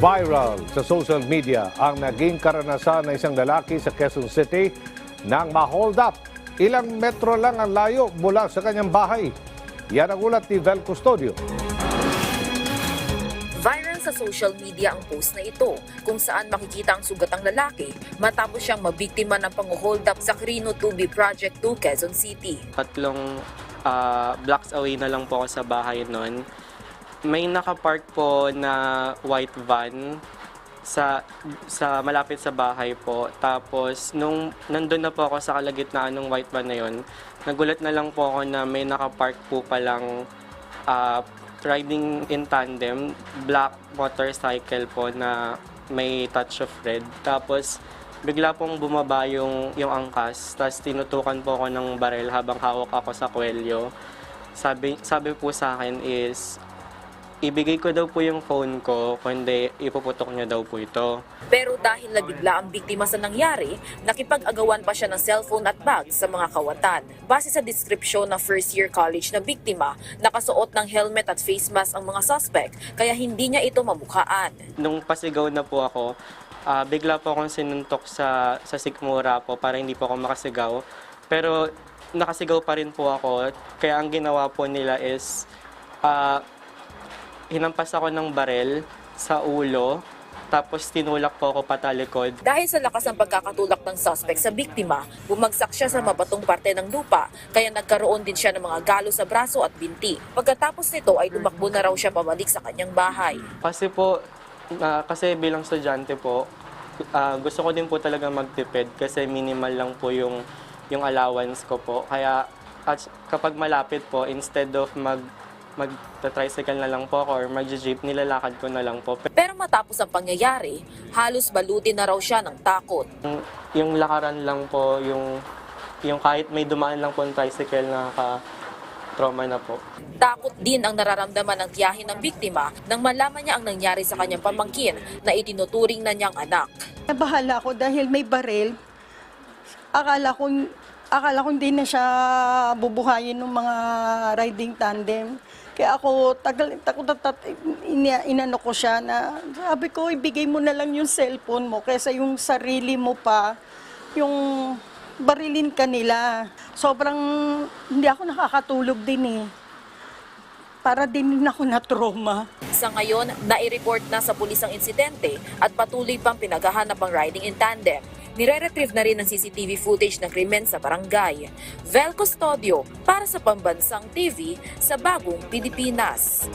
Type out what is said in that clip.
Viral sa social media ang naging karanasan ng isang lalaki sa Quezon City nang ma-hold up. Ilang metro lang ang layo mula sa kanyang bahay. Yan ang ulat ni Vel Custodio. Viral sa social media ang post na ito kung saan makikita ang sugatang lalaki matapos siyang mabiktima ng pang-hold up sa Crino 2B Project 2 Quezon City. tatlong ah, blocks away na lang po ako sa bahay noon. May nakapark po na white van sa sa malapit sa bahay po. Tapos nung nandun na po ako sa kalagitnaan ng white van na yon, nagulat na lang po ako na may nakapark po palang ah, riding in tandem, black motorcycle po na may touch of red. Tapos bigla pong bumaba yung, yung angkas, tapos tinutukan po ako ng barel habang hawak ako sa kwelyo. Sabi, sabi po sa akin is, ibigay ko daw po yung phone ko, kundi ipuputok niya daw po ito. Pero dahil nabigla ang biktima sa nangyari, nakipag-agawan pa siya ng cellphone at bag sa mga kawatan. Base sa description ng first year college na biktima, nakasuot ng helmet at face mask ang mga suspect kaya hindi niya ito mamukhaan. Nung pasigaw na po ako, ah, bigla po akong sinuntok sa, sa sikmura po para hindi po ako makasigaw. Pero nakasigaw pa rin po ako, kaya ang ginawa po nila is, ah, hinampas ako ng barel sa ulo, tapos tinulak po ako patalikod. Dahil sa lakas ng pagkakatulak ng suspect sa biktima, bumagsak siya sa mabatong parte ng lupa, kaya nagkaroon din siya ng mga galo sa braso at binti. Pagkatapos nito ay tumakbo na raw siya pabalik sa kanyang bahay. Kasi po, ah, kasi bilang estudyante po, ah, gusto ko din po talaga magtipid kasi minimal lang po yung, yung allowance ko po. Kaya at kapag malapit po, instead of mag mag-tricycle na lang po ako or mag-jeep, nilalakad ko na lang po. Pero matapos ang pangyayari, halos balutin na raw siya ng takot. Yung, yung lakaran lang po, yung, yung kahit may dumaan lang po ng tricycle na trauma na po. Takot din ang nararamdaman ng tiyahin ng biktima nang malaman niya ang nangyari sa kanyang pamangkin na itinuturing na niyang anak. Nabahala ko dahil may baril. Akala ko, akala ko hindi na siya bubuhayin ng mga riding tandem. Kaya ako, tagal, takot at ina, inano ko siya na, sabi ko, ibigay mo na lang yung cellphone mo kaysa yung sarili mo pa, yung barilin ka nila. Sobrang, hindi ako nakakatulog din eh. Para din ako na trauma. Sa ngayon, nai-report na sa pulis ang insidente at patuloy pang pinaghahanap ang riding in tandem. Nire-retrieve na rin ang CCTV footage ng krimen sa barangay. Vel Custodio para sa Pambansang TV sa Bagong Pilipinas.